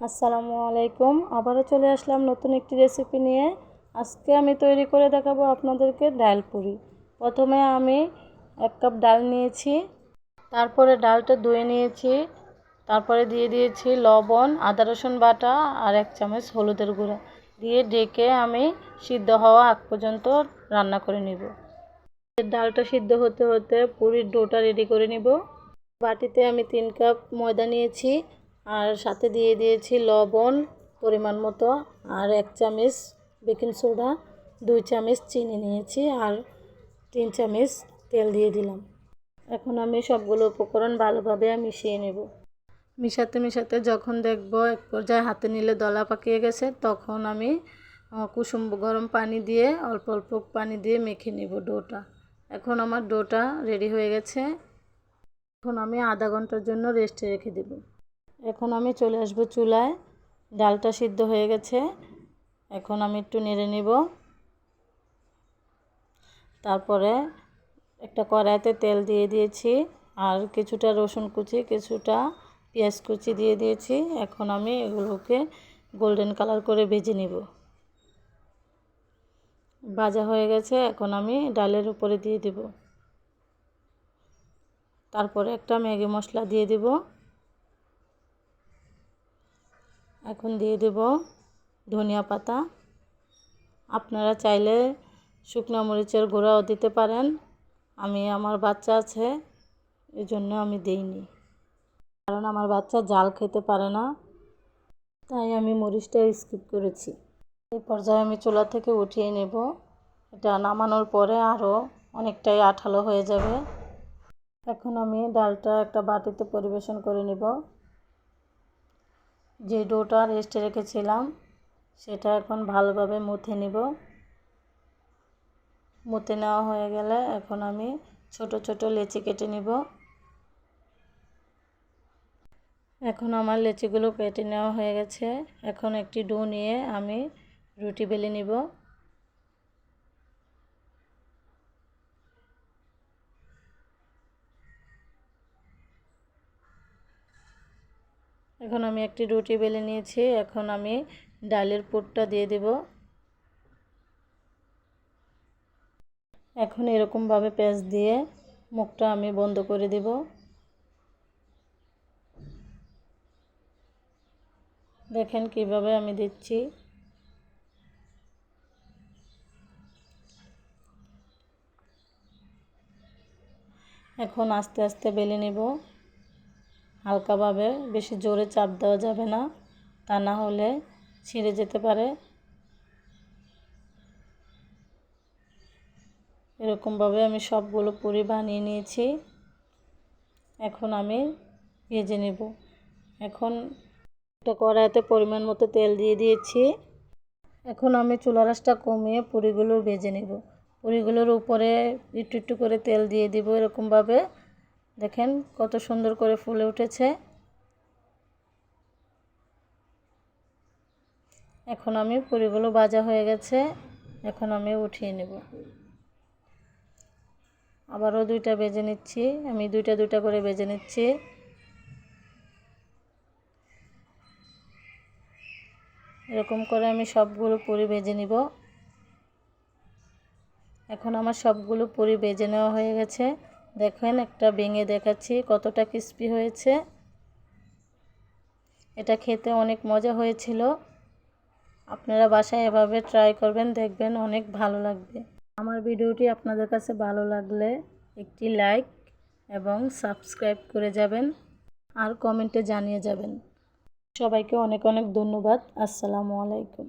আসসালামু আলাইকুম। আবারও চলে আসলাম নতুন একটি রেসিপি নিয়ে। আজকে আমি তৈরি করে দেখাবো আপনাদেরকে ডাল পুরি। প্রথমে আমি এক কাপ ডাল নিয়েছি, তারপরে ডালটা ধুয়ে নিয়েছি, তারপরে দিয়ে দিয়েছি লবণ, আদা রসুন বাটা আর এক চামচ হলুদের গুঁড়া। দিয়ে ডেকে আমি সিদ্ধ হওয়া আগ পর্যন্ত রান্না করে নিব। ডালটা সিদ্ধ হতে হতে পুরির ডোটা রেডি করে নিব। বাটিতে আমি তিন কাপ ময়দা নিয়েছি আর সাথে দিয়ে দিয়েছি লবণ পরিমাণ মতো আর এক চামচ বেকিং সোডা, দুই চামচ চিনি নিয়েছি আর তিন চামচ তেল দিয়ে দিলাম। এখন আমি সবগুলো উপকরণ ভালোভাবে মিশিয়ে নেব। মিশাতে মিশাতে যখন দেখব এক পর্যায়ে হাতে নিলে দলা পাকিয়ে গেছে, তখন আমি কুসুম গরম পানি দিয়ে, অল্প অল্প পানি দিয়ে মেখে নেব ডোটা। এখন আমার ডোটা রেডি হয়ে গেছে। এখন আমি আধা ঘণ্টার জন্য রেস্টে রেখে দেব। এখন আমি চলে আসব চুলায়। ডালটা সিদ্ধ হয়ে গেছে। এখন আমি একটু নেড়ে নিব। তারপরে একটা কড়াইতে তেল দিয়ে দিয়েছি। আর কিছুটা রসুন কুচি, কিছুটা পেঁয়াজ কুচি দিয়ে দিয়েছি। এখন আমি এগুলোকে গোল্ডেন কালার করে ভেজে নিব। ভাজা হয়ে গেছে। এখন আমি ডালের উপরে দিয়ে দিব। তারপরে একটা ম্যাগি মশলা দিয়ে দিব। এখন দিয়ে দেব ধনিয়া পাতা। আপনারা চাইলে শুকনো মরিচের গুঁড়াও দিতে পারেন। আমি, আমার বাচ্চা আছে এই জন্য আমি দিইনি। কারণ আমার বাচ্চা জাল খেতে পারে না, তাই আমি মরিচটা স্কিপ করেছি। এই পর্যায়ে আমি চুলা থেকে উঠিয়ে নেব। এটা নামানোর পরে আরও অনেকটাই আঠালো হয়ে যাবে। এখন আমি ডালটা একটা বাটিতে পরিবেশন করে নেব। যে ডোটা রেস্টে রেখেছিলাম, সেটা এখন ভালোভাবে মুথে নিব। মুথে নেওয়া হয়ে গেলে এখন আমি ছোট ছোট লেচি কেটে নিব। এখন আমার লেচিগুলো কেটে নেওয়া হয়ে গেছে। এখন একটি ডো নিয়ে আমি রুটি বেলে নিব। এখন আমি একটি রুটি বেলে নিয়েছি। এখন আমি ডালের পুরটা দিয়ে দেব। এখন এরকমভাবে পেঁয়াজ দিয়ে মুখটা আমি বন্ধ করে দেব। দেখেন কীভাবে আমি দিচ্ছি। এখন আস্তে আস্তে বেলে নেব। হালকাভাবে, বেশি জোরে চাপ দেওয়া যাবে না। তা না হলে ছিঁড়ে যেতে পারে। এরকমভাবে আমি সবগুলো পুরি বানিয়ে নিয়েছি। এখন আমি ভেজে নেব। এখন একটা কড়াইতে পরিমাণ মতো তেল দিয়ে দিয়েছি। এখন আমি চুলা রাসটা কমিয়ে পুরিগুলো ভেজে নেব। পুরিগুলোর উপরে একটু একটু করে তেল দিয়ে দিব এরকমভাবে। দেখেন কত সুন্দর করে ফুলে উঠেছে। এখন আমি পুরিগুলো ভাজা হয়ে গেছে, এখন আমি উঠিয়ে নেব। আবারও দুইটা বেজে নিচ্ছি, আমি দুইটা দুইটা করে বেজে নিচ্ছি। এরকম করে আমি সবগুলো পুরি বেজে নিব। এখন আমার সবগুলো পুরি বেজে নেওয়া হয়ে গেছে। দেখেন, একটা ভেঙে দেখাচ্ছি, কতটা ক্রিস্পি হয়েছে। এটা খেতে অনেক মজা হয়েছিল। আপনারা বাসায় এভাবে ট্রাই করবেন, দেখবেন অনেক ভালো লাগবে। আমার ভিডিওটি আপনাদের কাছে ভালো লাগলে একটি লাইক এবং সাবস্ক্রাইব করে যাবেন আর কমেন্টে জানিয়ে যাবেন। সবাইকে অনেক অনেক ধন্যবাদ। আসসালামু আলাইকুম।